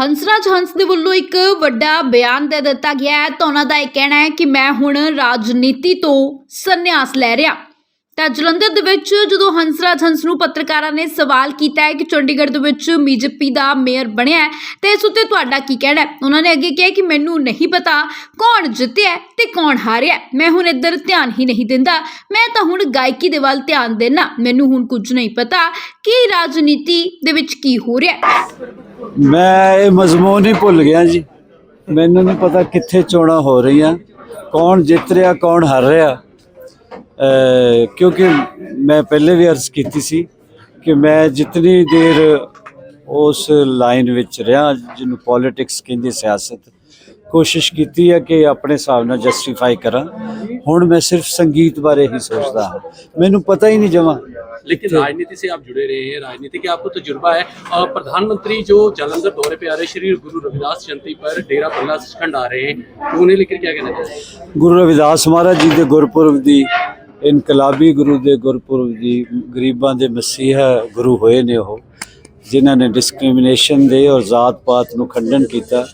ਹੰਸਰਾਜ ਹੰਸ ਦੇ ਵੱਲੋਂ ਇੱਕ ਵੱਡਾ ਬਿਆਨ ਦੇ ਦਿੱਤਾ ਗਿਆ ਹੈ ਤਾਂ ਉਹਨਾਂ ਦਾ ਇਹ ਕਹਿਣਾ ਹੈ ਕਿ ਮੈਂ ਹੁਣ ਰਾਜਨੀਤੀ ਤੋਂ ਸੰਨਿਆਸ ਲੈ ਰਿਹਾ। ਤਾਂ ਜਲੰਧਰ ਦੇ ਵਿੱਚ ਜਦੋਂ ਹੰਸਰਾਜ ਹੰਸ ਨੂੰ ਪੱਤਰਕਾਰਾਂ ਨੇ ਸਵਾਲ ਕੀਤਾ ਹੈ ਕਿ ਚੰਡੀਗੜ੍ਹ ਦੇ ਵਿੱਚ ਬੀਜੇਪੀ ਦਾ ਮੇਅਰ ਬਣਿਆ ਹੈ, ਤੇ ਇਸ ਉੱਤੇ ਤੁਹਾਡਾ ਕੀ ਕਹਿਣਾ ਹੈ? ਉਹਨਾਂ ਨੇ ਅੱਗੇ ਕਿਹਾ ਕਿ ਮੈਨੂੰ ਨਹੀਂ ਪਤਾ ਕੌਣ ਜਿੱਤਿਆ ਹੈ ਤੇ ਕੌਣ ਹਾਰਿਆ ਮੈਂ ਹੁਣ ਇੱਧਰ ਧਿਆਨ ਹੀ ਨਹੀਂ ਦਿੰਦਾ। ਮੈਂ ਤਾਂ ਹੁਣ ਗਾਇਕੀ ਦੇ ਵੱਲ ਧਿਆਨ ਦੇਣਾ ਮੈਨੂੰ ਹੁਣ ਕੁਝ ਨਹੀਂ ਪਤਾ ਕਿ ਰਾਜਨੀਤੀ ਦੇ ਵਿੱਚ ਕੀ ਹੋ ਰਿਹਾ ਮੈਂ ਇਹ ਮਜ਼ਮੂਨ ਹੀ ਭੁੱਲ ਗਿਆ ਜੀ। ਮੈਨੂੰ ਨਹੀਂ ਪਤਾ ਕਿੱਥੇ ਚੋਣਾਂ ਹੋ ਰਹੀਆਂ। ਕੌਣ ਜਿੱਤ ਰਿਹਾ, ਕੌਣ ਹਾਰ ਰਿਹਾ। ਕਿਉਂਕਿ ਮੈਂ ਪਹਿਲੇ ਵੀ ਅਰਜ਼ ਕੀਤੀ ਸੀ ਕਿ ਮੈਂ ਜਿਤਨੀ ਦੇਰ ਉਸ ਲਾਈਨ ਵਿੱਚ ਰਿਹਾ ਜਿਹਨੂੰ ਪੋਲਿਟਿਕਸ ਕਹਿੰਦੇ ਸਿਆਸਤ ਕੋਸ਼ਿਸ਼ ਕੀਤੀ ਹੈ ਕਿ ਆਪਣੇ ਹਿਸਾਬ ਨਾਲ ਜਸਟੀਫਾਈ ਕਰਾਂ ਹੁਣ ਮੈਂ ਸਿਰਫ ਸੰਗੀਤ ਬਾਰੇ ਹੀ ਸੋਚਦਾ ਹਾਂ ਮੈਨੂੰ ਪਤਾ ਹੀ ਨਹੀਂ ਜਮਾ लेकिन राजनीति से आप जुड़े रहे हैं राजनीति के आपको तजुर्बा है और प्रधानमंत्री जो जालंधर दौरे पे आ रहे हैं श्री गुरु रविदास जयंती पर डेरा बल्ला सचखंड आ रहे हैं तो उन्हें लेकर क्या कहना चाहते हैं ਗੁਰੂ ਰਵਿਦਾਸ ਮਹਾਰਾਜ ਜੀ ਦੇ ਗੁਰਪੁਰਬ ਦੀ ਇਨਕਲਾਬੀ ਗੁਰੂ ਦੇ ਗੁਰਪੁਰਬ ਦੀ ਗਰੀਬਾਂ ਦੇ ਮਸੀਹਾ ਗੁਰੂ ਹੋਏ ਨੇ ਉਹ ਜਿਨ੍ਹਾਂ ਨੇ ਡਿਸਕ੍ਰਿਮੀਨੇਸ਼ਨ ਦੇ ਔਰ ਜ਼ਾਤ ਪਾਤ ਨੂੰ ਖੰਡਨ ਕੀਤਾ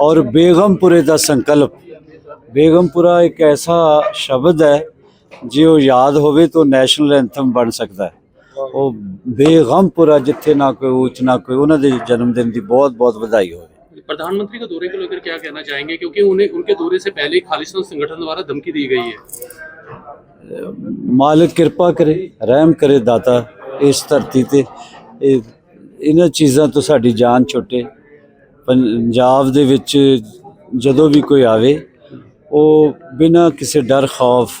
ਔਰ ਬੇਗਮਪੁਰੇ ਦਾ ਸੰਕਲਪ ਬੇਗਮਪੁਰਾ ਇੱਕ ਐਸਾ ਸ਼ਬਦ ਹੈ ਜੇ ਉਹ ਯਾਦ ਹੋਵੇ ਤਾਂ ਨੈਸ਼ਨਲ ਐਂਥਮ ਬਣ ਸਕਦਾ ਹੈ ਉਹ ਬੇਗਮਪੁਰਾ ਜਿੱਥੇ ਨਾ ਕੋਈ ਉੱਚ ਨਾ ਕੋਈ ਉਹਨਾਂ ਦੇ ਜਨਮ ਦਿਨ ਦੀ ਬਹੁਤ ਬਹੁਤ ਵਧਾਈ ਹੋਵੇ प्रधानमंत्री के दौरे को लेकर क्या कहना चाहेंगे क्योंकि उन्हें उनके दौरे से पहले ही खालिस्तान संगठन द्वारा धमकी दी गई है ਮਾਲਕ ਕਿਰਪਾ ਕਰੇ, ਰਹਿਮ ਕਰੇ ਦਾਤਾ ਇਸ ਧਰਤੀ ਤੇ। ਇਹ, ਇਹਨਾਂ ਚੀਜ਼ਾਂ ਤੋਂ ਸਾਡੀ ਜਾਨ ਛੁੱਟੇ। ਪੰਜਾਬ ਦੇ ਵਿੱਚ ਜਦੋਂ ਵੀ ਕੋਈ ਆਵੇ, ਉਹ ਬਿਨਾਂ ਕਿਸੇ ਡਰ, ਖੌਫ,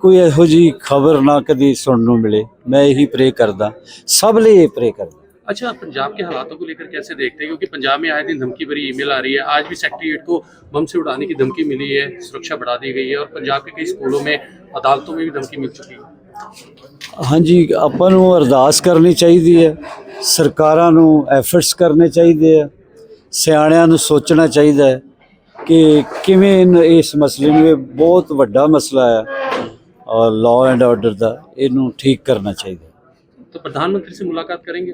ਕੋਈ ਇਹੋ ਜੀ ਖਬਰ ਨਾ ਕਦੀ ਸੁਣਨ ਨੂੰ ਮਿਲੇ। ਮੈਂ ਇਹੀ ਪ੍ਰੇ ਕਰਦਾ। ਸਭ ਲਈ ਇਹ ਪ੍ਰੇ ਕਰਦਾ। अच्छा पंजाब के हालातों को लेकर कैसे देखते हैं क्योंकि पंजाब में आए दिन धमकी भरी ईमेल आ रही है आज भी सेक्रेटरीट को बम से उड़ाने की धमकी मिली है सुरक्षा बढ़ा दी गई है और पंजाब के कई स्कूलों में अदालतों में भी धमकी मिल चुकी है ਹਾਂਜੀ ਆਪਾਂ ਨੂੰ ਅਰਦਾਸ ਕਰਨੀ ਚਾਹੀਦੀ ਹੈ ਸਰਕਾਰਾਂ ਨੂੰ ਐਫਰਟਸ ਕਰਨੇ ਚਾਹੀਦੇ ਆ ਸਿਆਣਿਆਂ ਨੂੰ ਸੋਚਣਾ ਚਾਹੀਦਾ ਹੈ ਕਿ ਕਿਵੇਂ ਇਨ- ਇਸ ਮਸਲੇ ਨੂੰ ਇਹ ਬਹੁਤ ਵੱਡਾ ਮਸਲਾ ਹੈ ਔਰ ਲਾਅ ਐਂਡ ਆਰਡਰ ਦਾ ਇਹਨੂੰ ਠੀਕ ਕਰਨਾ ਚਾਹੀਦਾ तो प्रधानमंत्री से मुलाकात करेंगे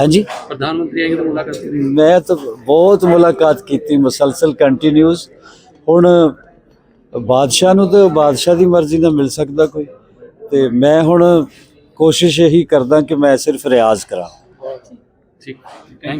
ਹਾਂਜੀ प्रधानमंत्री आएंगे तो मुलाकात करेंगे ਮੈਂ ਤਾਂ ਬਹੁਤ ਮੁਲਾਕਾਤ ਕੀਤੀ ਮੁਸਲਸਲ ਕੰਟੀਨਿਊਸ ਹੁਣ ਬਾਦਸ਼ਾਹ ਨੂੰ ਤਾਂ ਬਾਦਸ਼ਾਹ ਦੀ ਮਰਜ਼ੀ ਨਾਲ ਮਿਲ ਸਕਦਾ ਕੋਈ ਤੇ ਮੈਂ ਹੁਣ ਕੋਸ਼ਿਸ਼ ਇਹੀ ਕਰਦਾ ਕਿ ਮੈਂ ਸਿਰਫ ਰਿਆਜ਼ ਕਰਾਂ ठीक थैंक